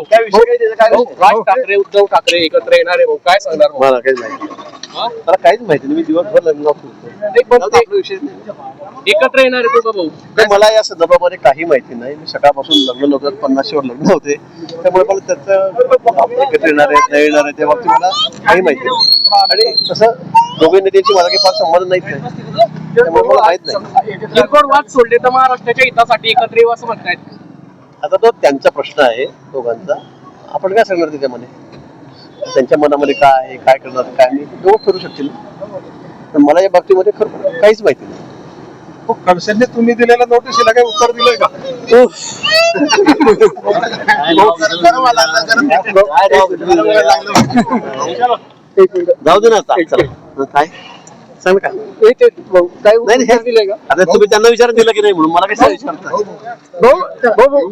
राज ठाकरे उद्धव ठाकरे एकत्र येणार आहे भाऊ काय सांगणार भाऊ? मला काहीच माहिती नाही. हा? मला काहीच माहिती नाही. मी दिवसभर लग्न नाही, पण ते. एकत्र येणार आहे भाऊ? मला या संदर्भामध्ये काही माहिती नाही. मी सकाळपासून लग्न नव्हतं पन्नासशेवर लग्न होते. त्यामुळे मला त्याचं एकत्र येणार आहे नाही येणार आहे त्या बाबतीत मला काही माहिती नाही. आणि तसं दोघे नेत्यांची मला काही फार संबंध नाहीत नाही त्यामुळे मला माहीत नाही. किरकोळ वाद सोडले तर महाराष्ट्राच्या हितासाठी एकत्र येऊ असं म्हणतायत. आता तो त्यांचा प्रश्न आहे दोघांचा. आपण काय सांगणार त्याच्यामध्ये त्यांच्या मनामध्ये काय आहे काय करणार काय नाही ते दोघं करू शकतील. पण मला या बाबतीमध्ये खरं काहीच माहिती नाही. खडसेंनी तुम्ही दिलेल्या नोटीसीला काही उत्तर दिलंय का? जाऊ दे ना आता चला काय सांग ना काय काय नाही, नाही. उत्तर दिलंय का? आता तुम्ही त्यांना विचार दिलं की नाही म्हणून मला काय विचारता? भाऊ भाऊ भाऊ.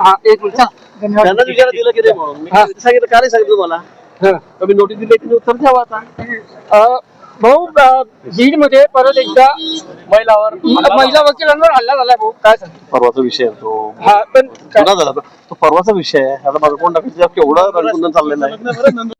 हा एक मिनिट चला. त्यांना विचार दिलं की नाही म्हणून. मी सांगितलं का नाही सांगितलं मला हा. तुम्ही नोटीस दिली की उत्तर द्यावं आता? अ, भाऊ बीडमध्ये परत एकदा महिलावर. महिला वकिलांवर हल्ला झालाय भाऊ. काय सांगतो परवाचा विषय आहे तो. हा पण काय- झाला? तो तो परवाचा विषय आहे. आता माझं कोण टाकायचं केवढं चाललेलं आहे.